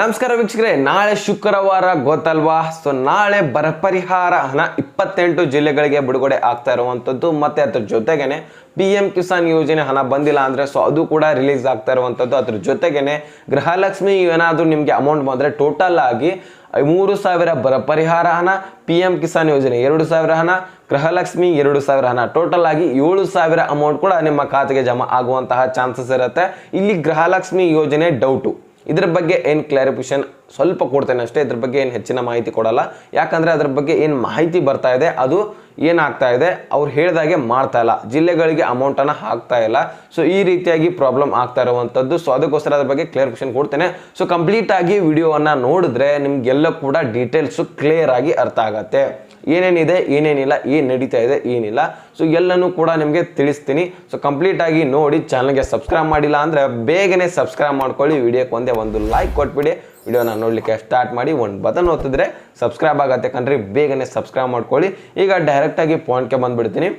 ನಮಸ್ಕಾರ ವೀಕ್ಷಕರೇ, ನಾಳೆ ಶುಕ್ರವಾರ ಗೊತ್ತಲ್ವಾ? ಸೊ ನಾಳೆ ಬರ ಪರಿಹಾರ ಹಣ ಇಪ್ಪತ್ತೆಂಟು ಜಿಲ್ಲೆಗಳಿಗೆ ಬಿಡುಗಡೆ ಆಗ್ತಾ ಇರುವಂಥದ್ದು ಮತ್ತೆ ಅದ್ರ ಜೊತೆಗೇನೆ ಪಿ ಎಂ ಕಿಸಾನ್ ಯೋಜನೆ ಹಣ ಬಂದಿಲ್ಲ ಅಂದ್ರೆ ಸೊ ಅದು ಕೂಡ ರಿಲೀಸ್ ಆಗ್ತಾ ಇರುವಂಥದ್ದು ಅದ್ರ ಜೊತೆಗೇನೆ ಗೃಹಲಕ್ಷ್ಮಿ ಏನಾದರೂ ನಿಮಗೆ ಅಮೌಂಟ್ ಬಂದರೆ ಟೋಟಲ್ ಆಗಿ ಮೂರು ಸಾವಿರ ಬರ ಪರಿಹಾರ ಹಣ ಪಿ ಎಂ ಕಿಸಾನ್ ಯೋಜನೆ ಎರಡು ಸಾವಿರ ಹಣ, ಗೃಹಲಕ್ಷ್ಮಿ ಎರಡು ಸಾವಿರ ಹಣ. ಟೋಟಲ್ ಆಗಿ ಏಳು ಸಾವಿರ ಅಮೌಂಟ್ ಕೂಡ ನಿಮ್ಮ ಖಾತೆಗೆ ಜಮಾ ಆಗುವಂತಹ ಚಾನ್ಸಸ್ ಇರುತ್ತೆ. ಇಲ್ಲಿ ಗೃಹಲಕ್ಷ್ಮಿ ಯೋಜನೆ ಡೌಟು ಇದ್ರ ಬಗ್ಗೆ ಏನು ಕ್ಲಾರಿಫಿಕೇಶನ್ ಸ್ವಲ್ಪ ಕೊಡ್ತೇನೆ ಅಷ್ಟೇ, ಇದ್ರ ಬಗ್ಗೆ ಏನು ಹೆಚ್ಚಿನ ಮಾಹಿತಿ ಕೊಡಲ್ಲ. ಯಾಕಂದ್ರೆ ಅದ್ರ ಬಗ್ಗೆ ಏನು ಮಾಹಿತಿ ಬರ್ತಾ ಇದೆ, ಅದು ಏನಾಗ್ತಾ ಇದೆ, ಅವ್ರು ಹೇಳಿದಾಗೆ ಮಾಡ್ತಾ ಇಲ್ಲ. ಜಿಲ್ಲೆಗಳಿಗೆ ಅಮೌಂಟನ್ನು ಹಾಕ್ತಾ ಇಲ್ಲ. ಸೊ ಈ ರೀತಿಯಾಗಿ ಪ್ರಾಬ್ಲಮ್ ಆಗ್ತಾ ಇರುವಂಥದ್ದು ಸೊ ಅದಕ್ಕೋಸ್ಕರ ಅದ್ರ ಬಗ್ಗೆ ಕ್ಲಾರಿಫಿಕೇಶನ್ ಕೊಡ್ತೇನೆ. ಸೊ ಕಂಪ್ಲೀಟ್ ಆಗಿ ವಿಡಿಯೋವನ್ನು ನೋಡಿದ್ರೆ ನಿಮ್ಗೆಲ್ಲ ಕೂಡ ಡೀಟೇಲ್ಸು ಕ್ಲಿಯರ್ ಆಗಿ ಅರ್ಥ ಆಗತ್ತೆ. ಏನೇನಿದೆ, ಏನೇನಿಲ್ಲ, ಏನು ನಡೀತಾ ಇದೆ, ಏನಿಲ್ಲ. ಸೊ ಎಲ್ಲನೂ ಕೂಡ ನಿಮಗೆ ತಿಳಿಸ್ತೀನಿ. ಸೊ ಕಂಪ್ಲೀಟ್ ಆಗಿ ನೋಡಿ ಚಾನಲ್ಗೆ ಸಬ್ಸ್ಕ್ರೈಬ್ ಮಾಡಿಲ್ಲ ಅಂದರೆ ಬೇಗನೆ ಸಬ್ಸ್ಕ್ರೈಬ್ ಮಾಡ್ಕೊಳ್ಳಿ. ವಿಡಿಯೋಕ್ಕೆ ಒಂದೇ ಒಂದು ಲೈಕ್ ಕೊಟ್ಬಿಡಿ. ವಿಡಿಯೋನ ನೋಡಲಿಕ್ಕೆ ಸ್ಟಾರ್ಟ್ ಮಾಡಿ, ಒಂದು ಬಟನ್ ಒತ್ತಿದ್ರೆ ಸಬ್ಸ್ಕ್ರೈಬ್ ಆಗತ್ತೆ ಕಣ್ರಿ. ಬೇಗನೆ ಸಬ್ಸ್ಕ್ರೈಬ್ ಮಾಡ್ಕೊಳ್ಳಿ. ಈಗ ಡೈರೆಕ್ಟಾಗಿ ಪಾಯಿಂಟ್ಗೆ ಬಂದುಬಿಡ್ತೀನಿ.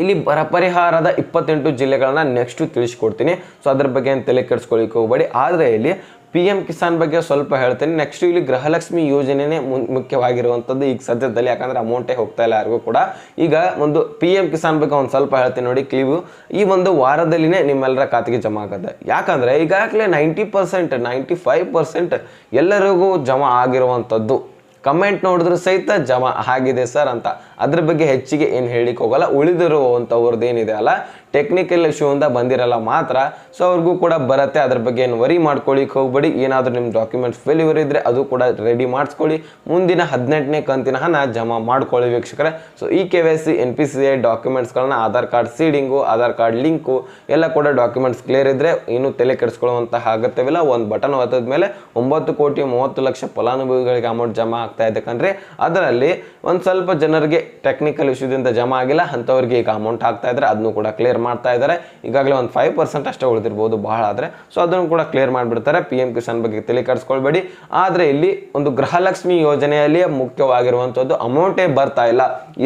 ಇಲ್ಲಿ ಬರ ಪರಿಹಾರದ ಇಪ್ಪತ್ತೆಂಟು ಜಿಲ್ಲೆಗಳನ್ನ ನೆಕ್ಸ್ಟು ತಿಳಿಸ್ಕೊಡ್ತೀನಿ. ಸೊ ಅದ್ರ ಬಗ್ಗೆ ತಲೆ ಕೆಡಿಸ್ಕೊಳ್ಳಿಕ್ಕೆ ಹೋಗಬೇಡಿ. ಆದರೆ ಇಲ್ಲಿ ಪಿ ಎಂ ಕಿಸಾನ್ ಬಗ್ಗೆ ಸ್ವಲ್ಪ ಹೇಳ್ತೀನಿ. ನೆಕ್ಸ್ಟ್ ಇಲ್ಲಿ ಗೃಹಲಕ್ಷ್ಮಿ ಯೋಜನೆನೇ ಮುಖ್ಯವಾಗಿರುವಂಥದ್ದು ಈಗ ಸದ್ಯದಲ್ಲಿ, ಯಾಕಂದ್ರೆ ಅಮೌಂಟೇ ಹೋಗ್ತಾ ಇಲ್ಲ ಯಾರಿಗೂ ಕೂಡ. ಈಗ ಒಂದು ಪಿ ಎಂ ಕಿಸಾನ್ ಬಗ್ಗೆ ಒಂದು ಸ್ವಲ್ಪ ಹೇಳ್ತೀನಿ ನೋಡಿ ಕ್ಲೀವು ಈ ಒಂದು ವಾರದಲ್ಲಿನೇ ನಿಮ್ಮೆಲ್ಲರ ಖಾತೆಗೆ ಜಮಾ ಆಗುತ್ತೆ. ಯಾಕಂದ್ರೆ ಈಗಾಗಲೇ ninety percent ninety five percent ಎಲ್ಲರಿಗೂ ಜಮಾ ಆಗಿರುವಂಥದ್ದು. ಕಮೆಂಟ್ ನೋಡಿದ್ರು ಸಹಿತ ಜಮಾ ಆಗಿದೆ ಸರ್ ಅಂತ. ಅದ್ರ ಬಗ್ಗೆ ಹೆಚ್ಚಿಗೆ ಏನು ಹೇಳಿಕ್ಕೆ ಹೋಗಲ್ಲ. ಉಳಿದಿರುವಂಥವ್ರದ್ದು ಏನಿದೆ ಅಲ್ಲ ಟೆಕ್ನಿಕಲ್ ಇಶ್ಯೂಯಿಂದ ಬಂದಿರಲ್ಲ ಮಾತ್ರ. ಸೊ ಅವ್ರಿಗೂ ಕೂಡ ಬರುತ್ತೆ. ಅದ್ರ ಬಗ್ಗೆ ಏನು ವರಿ ಮಾಡ್ಕೊಳ್ಳಿಕ್ಕೆ ಹೋಗ್ಬೇಡಿ. ಏನಾದರೂ ನಿಮ್ಮ ಡಾಕ್ಯುಮೆಂಟ್ಸ್ ಫೇಲ್ಯೂರ್ ಇದ್ರೆ ಅದು ಕೂಡ ರೆಡಿ ಮಾಡಿಸ್ಕೊಳ್ಳಿ. ಮುಂದಿನ ಹದಿನೆಂಟನೇ ಕಂತಿನ ಹಣ ಜಮಾ ಮಾಡ್ಕೊಳ್ಳಿ ವೀಕ್ಷಕರ. ಸೊ ಈ K Y C N P C I ಡಾಕ್ಯುಮೆಂಟ್ಸ್ಗಳನ್ನ Aadhaar card seeding Aadhaar card link ಎಲ್ಲ ಕೂಡ ಡಾಕ್ಯುಮೆಂಟ್ಸ್ ಕ್ಲಿಯರ್ ಇದ್ದರೆ ಇನ್ನೂ ತಲೆ ಕೆಡಿಸ್ಕೊಳ್ಳುವಂತಹ ಅಗತ್ಯವಿಲ್ಲ. ಒಂದು ಬಟನ್ ಒತ್ತದ ಮೇಲೆ ಒಂಬತ್ತು ಕೋಟಿ ಮೂವತ್ತು ಲಕ್ಷ ಫಲಾನುಭವಿಗಳಿಗೆ ಅಮೌಂಟ್ ಜಮಾ ಆಗ್ತಾ ಇದೆ ಅದರಲ್ಲಿ ಒಂದು ಸ್ವಲ್ಪ ಜನರಿಗೆ ಟೆಕ್ನಿಕಲ್ ಇಶ್ಯೂದಿಂದ ಜಮಾ ಆಗಿಲ್ಲ. ಅಂಥವ್ರಿಗೆ ಈಗ ಅಮೌಂಟ್ ಆಗ್ತಾ ಇದ್ರೆ ಅದನ್ನು ಕೂಡ ಕ್ಲಿಯರ್ ಮಾಡ್ತಾ ಇದ್ದಾರೆ. ಈಗಾಗಲೇ ಒಂದು ಫೈವ್ ಪರ್ಸೆಂಟ್ ಅಷ್ಟೇ ಉಳಿದಿರ್ಬೋದು ಬಹಳ ಆದರೆ. ಸೊ ಅದನ್ನು ಕೂಡ ಕ್ಲಿಯರ್ ಮಾಡಿಬಿಡ್ತಾರೆ. ಪಿ ಎಂ ಕಿಸಾನ್ ಬಗ್ಗೆ ತಲೆ ಕೆಡಿಸ್ಕೊಳ್ಬೇಡಿ ಆದರೆ ಇಲ್ಲಿ ಒಂದು ಗೃಹಲಕ್ಷ್ಮಿ ಯೋಜನೆಯಲ್ಲಿ ಮುಖ್ಯವಾಗಿರುವಂಥದ್ದು ಅಮೌಂಟೇ ಬರ್ತಾ ಇಲ್ಲ.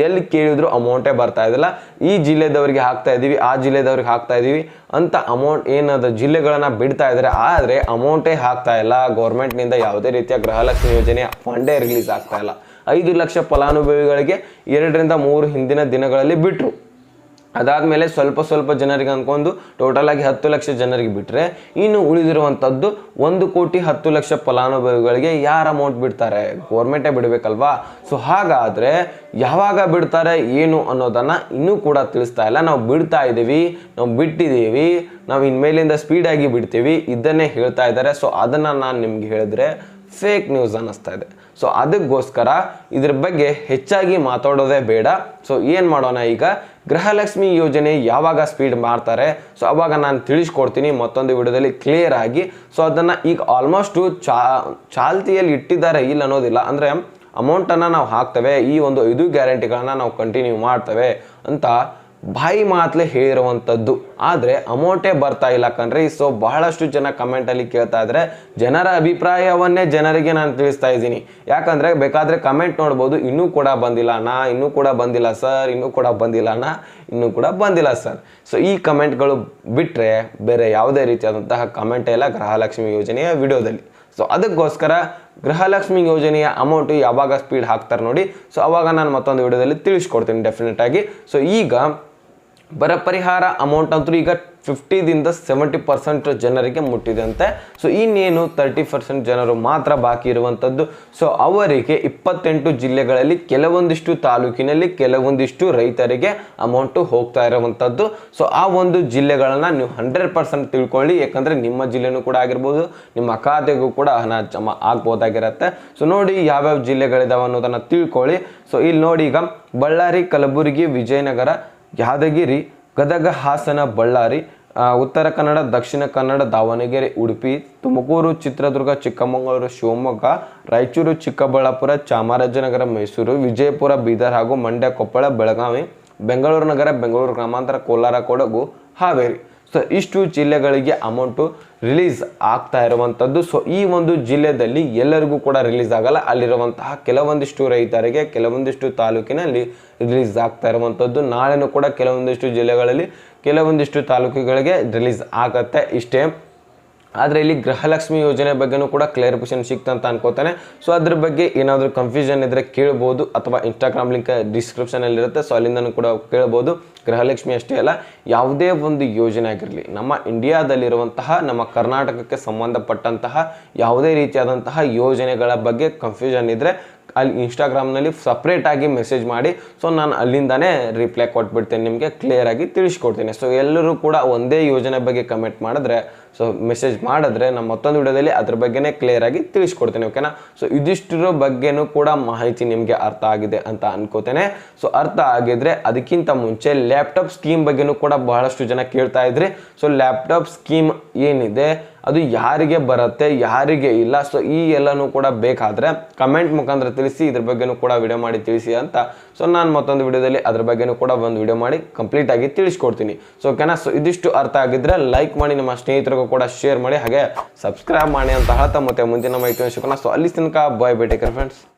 ಎಲ್ಲಿ ಕೇಳಿದ್ರು ಅಮೌಂಟೇ ಬರ್ತಾ ಇದಿಲ್ಲ. ಈ ಜಿಲ್ಲೆದವರಿಗೆ ಹಾಕ್ತಾ ಇದ್ದೀವಿ, ಆ ಜಿಲ್ಲೆದವ್ರಿಗೆ ಹಾಕ್ತಾ ಇದ್ದೀವಿ ಅಂತ ಅಮೌಂಟ್ ಏನಾದರೂ ಜಿಲ್ಲೆಗಳನ್ನ ಬಿಡ್ತಾ ಇದ್ದಾರೆ. ಆದರೆ ಅಮೌಂಟೇ ಹಾಕ್ತಾ ಇಲ್ಲ. ಗೌರ್ಮೆಂಟ್ನಿಂದ ಯಾವುದೇ ರೀತಿಯ ಗೃಹಲಕ್ಷ್ಮಿ ಯೋಜನೆ ಫಂಡೇ ರಿಲೀಸ್ ಆಗ್ತಾ ಇಲ್ಲ. ಐದು ಲಕ್ಷ ಫಲಾನುಭವಿಗಳಿಗೆ ಎರಡರಿಂದ ಮೂರು ಹಿಂದಿನ ದಿನಗಳಲ್ಲಿ ಬಿಟ್ಟರು ಅದಾದಮೇಲೆ ಸ್ವಲ್ಪ ಸ್ವಲ್ಪ ಜನರಿಗೆ ಅಂದ್ಕೊಂಡು ಟೋಟಲ್ ಆಗಿ ಹತ್ತು ಲಕ್ಷ ಜನರಿಗೆ ಬಿಟ್ಟರೆ ಇನ್ನು ಉಳಿದಿರುವಂಥದ್ದು ಒಂದು ಕೋಟಿ ಹತ್ತು ಲಕ್ಷ ಫಲಾನುಭವಿಗಳಿಗೆ ಯಾರು ಅಮೌಂಟ್ ಬಿಡ್ತಾರೆ? ಗೌರ್ಮೆಂಟೇ ಬಿಡಬೇಕಲ್ವಾ? ಸೊ ಹಾಗಾದರೆ ಯಾವಾಗ ಬಿಡ್ತಾರೆ, ಏನು ಅನ್ನೋದನ್ನು ಇನ್ನೂ ಕೂಡ ತಿಳಿಸ್ತಾ ಇಲ್ಲ. ನಾವು ಬಿಡ್ತಾ ಇದ್ದೀವಿ, ನಾವು ಬಿಟ್ಟಿದ್ದೀವಿ, ನಾವು ಇನ್ಮೇಲಿಂದ ಸ್ಪೀಡಾಗಿ ಬಿಡ್ತೀವಿ ಇದನ್ನೇ ಹೇಳ್ತಾ ಇದ್ದಾರೆ. ಸೊ ಅದನ್ನು ನಾನು ನಿಮ್ಗೆ ಹೇಳಿದ್ರೆ ಫೇಕ್ ನ್ಯೂಸ್ ಅನ್ನಿಸ್ತಾ ಇದೆ. ಸೊ ಅದಕ್ಕೋಸ್ಕರ ಇದ್ರ ಬಗ್ಗೆ ಹೆಚ್ಚಾಗಿ ಮಾತಾಡೋದೇ ಬೇಡ. ಸೊ ಏನು ಮಾಡೋಣ ಈಗ? ಗೃಹಲಕ್ಷ್ಮಿ ಯೋಜನೆ ಯಾವಾಗ ಸ್ಪೀಡ್ ಮಾಡ್ತಾರೆ? ಸೊ ಅವಾಗ ನಾನು ತಿಳಿಸ್ಕೊಡ್ತೀನಿ ಮತ್ತೊಂದು ವಿಡಿಯೋದಲ್ಲಿ ಕ್ಲಿಯರ್ ಆಗಿ. ಸೊ ಅದನ್ನು ಈಗ ಆಲ್ಮೋಸ್ಟು ಚಾ, ಚಾಲ್ತಿಯಲ್ಲಿ ಇಟ್ಟಿದ್ದಾರೆ ಇಲ್ಲ ಅನ್ನೋದಿಲ್ಲ. ಅಂದರೆ ಅಮೌಂಟನ್ನು ನಾವು ಹಾಕ್ತೇವೆ. ಈ ಒಂದು ಐದು ಗ್ಯಾರಂಟಿಗಳನ್ನ ನಾವು ಕಂಟಿನ್ಯೂ ಮಾಡ್ತೇವೆ ಅಂತ ಬಾಯಿ ಮಾತ್ಲೆ ಹೇಳಿರುವಂಥದ್ದು ಆದರೆ ಅಮೌಂಟೇ ಬರ್ತಾ ಇಲ್ಲ ಕಣ್ರಿ. ಸೊ ಬಹಳಷ್ಟು ಜನ ಕಮೆಂಟಲ್ಲಿ ಕೇಳ್ತಾ ಇದ್ರೆ ಜನರ ಅಭಿಪ್ರಾಯವನ್ನೇ ಜನರಿಗೆ ನಾನು ತಿಳಿಸ್ತಾ ಇದ್ದೀನಿ. ಯಾಕಂದರೆ ಬೇಕಾದರೆ ಕಮೆಂಟ್ ನೋಡ್ಬೋದು, ಇನ್ನೂ ಕೂಡ ಬಂದಿಲ್ಲ ನಾ ಇನ್ನೂ ಕೂಡ ಬಂದಿಲ್ಲ ಸರ್ ಇನ್ನೂ ಕೂಡ ಬಂದಿಲ್ಲ ನಾ ಇನ್ನೂ ಕೂಡ ಬಂದಿಲ್ಲ ಸರ್ ಸೊ ಈ ಕಮೆಂಟ್ಗಳು ಬಿಟ್ಟರೆ ಬೇರೆ ಯಾವುದೇ ರೀತಿಯಾದಂತಹ ಕಮೆಂಟೇ ಇಲ್ಲ ಗೃಹಲಕ್ಷ್ಮಿ ಯೋಜನೆಯ ವಿಡಿಯೋದಲ್ಲಿ. ಸೊ ಅದಕ್ಕೋಸ್ಕರ ಗೃಹಲಕ್ಷ್ಮಿ ಯೋಜನೆಯ ಅಮೌಂಟು ಯಾವಾಗ ಸ್ಪೀಡ್ ಹಾಕ್ತಾರೆ ನೋಡಿ. ಸೊ ಅವಾಗ ನಾನು ಮತ್ತೊಂದು ವಿಡಿಯೋದಲ್ಲಿ ತಿಳಿಸ್ಕೊಡ್ತೀನಿ ಡೆಫಿನೆಟ್ ಆಗಿ. ಸೊ ಈಗ ಬರ ಪರಿಹಾರ ಅಮೌಂಟ್ ಅಂತೂ ಈಗ ಫಿಫ್ಟಿದಿಂದ ಸೆವೆಂಟಿ ಪರ್ಸೆಂಟ್ ಜನರಿಗೆ ಮುಟ್ಟಿದೆ ಅಂತೆ ಸೊ ಇನ್ನೇನು ತರ್ಟಿ ಪರ್ಸೆಂಟ್ ಜನರು ಮಾತ್ರ ಬಾಕಿ ಇರುವಂಥದ್ದು. ಸೊ ಅವರಿಗೆ ಇಪ್ಪತ್ತೆಂಟು ಜಿಲ್ಲೆಗಳಲ್ಲಿ ಕೆಲವೊಂದಿಷ್ಟು ತಾಲೂಕಿನಲ್ಲಿ ಕೆಲವೊಂದಿಷ್ಟು ರೈತರಿಗೆ ಅಮೌಂಟು ಹೋಗ್ತಾ ಇರುವಂಥದ್ದು. ಸೊ ಆ ಒಂದು ಜಿಲ್ಲೆಗಳನ್ನು ನೀವು ಹಂಡ್ರೆಡ್ ಪರ್ಸೆಂಟ್ ತಿಳ್ಕೊಳ್ಳಿ. ಯಾಕಂದರೆ ನಿಮ್ಮ ಜಿಲ್ಲೆನೂ ಕೂಡ ಆಗಿರ್ಬೋದು, ನಿಮ್ಮ ಖಾತೆಗೂ ಕೂಡ ಹಣ ಜಮಾ ಆಗ್ಬೋದಾಗಿರುತ್ತೆ. ಸೊ ನೋಡಿ ಯಾವ್ಯಾವ ಜಿಲ್ಲೆಗಳಿದಾವೆ ಅನ್ನೋದನ್ನು ತಿಳ್ಕೊಳ್ಳಿ. ಸೊ ಇಲ್ಲಿ ನೋಡಿ ಈಗ ಬಳ್ಳಾರಿ, ಕಲಬುರಗಿ, ವಿಜಯನಗರ ಯಾದಗಿರಿ, ಗದಗ, ಹಾಸನ, ಬಳ್ಳಾರಿ ಉತ್ತರ ಕನ್ನಡ, ದಕ್ಷಿಣ ಕನ್ನಡ, ದಾವಣಗೆರೆ, ಉಡುಪಿ, ತುಮಕೂರು, ಚಿತ್ರದುರ್ಗ, ಚಿಕ್ಕಮಗಳೂರು, ಶಿವಮೊಗ್ಗ, ರಾಯಚೂರು, ಚಿಕ್ಕಬಳ್ಳಾಪುರ, ಚಾಮರಾಜನಗರ, ಮೈಸೂರು, ವಿಜಯಪುರ, ಬೀದರ್ ಹಾಗೂ ಮಂಡ್ಯ, ಕೊಪ್ಪಳ, ಬೆಳಗಾವಿ, ಬೆಂಗಳೂರು ನಗರ, ಬೆಂಗಳೂರು ಗ್ರಾಮಾಂತರ, ಕೋಲಾರ, ಕೊಡಗು, ಹಾವೇರಿ. ಸೊ ಇಷ್ಟು ಜಿಲ್ಲೆಗಳಿಗೆ ಅಮೌಂಟು ರಿಲೀಸ್ ಆಗ್ತಾ ಇರುವಂಥದ್ದು ಸೊ ಈ ಒಂದು ಜಿಲ್ಲೆಯಲ್ಲಿ ಎಲ್ಲರಿಗೂ ಕೂಡ ರಿಲೀಸ್ ಆಗಲ್ಲ. ಅಲ್ಲಿರುವಂತಹ ಕೆಲವೊಂದಿಷ್ಟು ರೈತರಿಗೆ, ಕೆಲವೊಂದಿಷ್ಟು ತಾಲೂಕಿನಲ್ಲಿ ರಿಲೀಸ್ ಆಗ್ತಾ ಇರುವಂಥದ್ದು ನಾಳೆನೂ ಕೂಡ ಕೆಲವೊಂದಿಷ್ಟು ಜಿಲ್ಲೆಗಳಲ್ಲಿ ಕೆಲವೊಂದಿಷ್ಟು ತಾಲೂಕುಗಳಿಗೆ ರಿಲೀಸ್ ಆಗತ್ತೆ. ಇಷ್ಟೇ. ಆದರೆ ಇಲ್ಲಿ ಗೃಹಲಕ್ಷ್ಮಿ ಯೋಜನೆ ಬಗ್ಗೆನೂ ಕೂಡ ಕ್ಲಾರಿಫಿಕೇಶನ್ ಸಿಕ್ತ ಅಂತ ಅನ್ಕೋತಾನೆ. ಸೊ ಅದ್ರ ಬಗ್ಗೆ ಏನಾದರೂ ಕನ್ಫ್ಯೂಷನ್ ಇದ್ದರೆ ಕೇಳ್ಬೋದು ಅಥವಾ ಇನ್ಸ್ಟಾಗ್ರಾಮ್ ಲಿಂಕ್ ಡಿಸ್ಕ್ರಿಪ್ಷನಲ್ಲಿರುತ್ತೆ ಸೊ ಅಲ್ಲಿಂದನೂ ಕೂಡ ಕೇಳ್ಬೋದು. ಗೃಹಲಕ್ಷ್ಮಿ ಅಷ್ಟೇ ಅಲ್ಲ, ಯಾವುದೇ ಒಂದು ಯೋಜನೆ ಆಗಿರಲಿ, ನಮ್ಮ ಇಂಡಿಯಾದಲ್ಲಿರುವಂತಹ, ನಮ್ಮ ಕರ್ನಾಟಕಕ್ಕೆ ಸಂಬಂಧಪಟ್ಟಂತಹ, ಯಾವುದೇ ರೀತಿಯಾದಂತಹ ಯೋಜನೆಗಳ ಬಗ್ಗೆ ಕನ್ಫ್ಯೂಷನ್ ಇದ್ದರೆ ಅಲ್ಲಿ ಇನ್ಸ್ಟಾಗ್ರಾಮ್ನಲ್ಲಿ ಸಪ್ರೇಟಾಗಿ ಮೆಸೇಜ್ ಮಾಡಿ. ಸೊ ನಾನು ಅಲ್ಲಿಂದನೇ ರಿಪ್ಲೈ ಕೊಟ್ಬಿಡ್ತೇನೆ ನಿಮಗೆ ಕ್ಲಿಯರಾಗಿ ತಿಳಿಸ್ಕೊಡ್ತೀನಿ. ಸೊ ಎಲ್ಲರೂ ಕೂಡ ಒಂದೇ ಯೋಜನೆ ಬಗ್ಗೆ ಕಮೆಂಟ್ ಮಾಡಿದ್ರೆ ಸೊ ಮೆಸೇಜ್ ಮಾಡಿದ್ರೆ ನಮ್ಮ ಮತ್ತೊಂದು ವಿಡಿಯೋದಲ್ಲಿ ಅದ್ರ ಬಗ್ಗೆನೇ ಕ್ಲಿಯರಾಗಿ ತಿಳಿಸ್ಕೊಡ್ತೇನೆ ಓಕೆನಾ ಸೊ ಇದಿಷ್ಟಿರೋ ಬಗ್ಗೆನೂ ಕೂಡ ಮಾಹಿತಿ ನಿಮಗೆ ಅರ್ಥ ಆಗಿದೆ ಅಂತ ಅನ್ಕೋತೇನೆ. ಸೊ ಅರ್ಥ ಆಗಿದ್ರೆ ಅದಕ್ಕಿಂತ ಮುಂಚೆ ಲ್ಯಾಪ್ಟಾಪ್ ಸ್ಕೀಮ್ ಬಗ್ಗೆನೂ ಕೂಡ ಬಹಳಷ್ಟು ಜನ ಕೇಳ್ತಾ ಇದ್ರಿ. ಸೊ ಲ್ಯಾಪ್ಟಾಪ್ ಸ್ಕೀಮ್ ಏನಿದೆ? ಅದು ಯಾರಿಗೆ ಬರುತ್ತೆ, ಯಾರಿಗೆ ಇಲ್ಲ. ಸೊ ಈ ಎಲ್ಲನೂ ಕೂಡ ಬೇಕಾದರೆ ಕಮೆಂಟ್ ಮುಖಾಂತರ ತಿಳಿಸಿ, ಇದ್ರ ಬಗ್ಗೆನೂ ಕೂಡ ವಿಡಿಯೋ ಮಾಡಿ ತಿಳಿಸಿ ಅಂತ. ಸೊ ನಾನು ಮತ್ತೊಂದು ವಿಡಿಯೋದಲ್ಲಿ ಅದ್ರ ಬಗ್ಗೆನೂ ಕೂಡ ಒಂದು ವಿಡಿಯೋ ಮಾಡಿ ಕಂಪ್ಲೀಟ್ ಆಗಿ ತಿಳಿಸ್ಕೊಡ್ತೀನಿ. ಸೊ ಓಕೆನಾ ಸೊ ಇದಿಷ್ಟು ಅರ್ಥ ಆಗಿದ್ರೆ ಲೈಕ್ ಮಾಡಿ, ನಿಮ್ಮ ಸ್ನೇಹಿತರಿಗೂ ಕೂಡ ಶೇರ್ ಮಾಡಿ, ಹಾಗೆ ಸಬ್ಸ್ಕ್ರೈಬ್ ಮಾಡಿ ಅಂತ ಹೇಳ್ತಾ ಮತ್ತೆ ಮುಂದಿನ ಮಾಹಿತಿ ಸಿಗೋಣ ಸೊ ಅಲ್ಲಿ ತನಕ ಬಾಯ್ ಬೇಟೇಕರ್ ಫ್ರೆಂಡ್ಸ್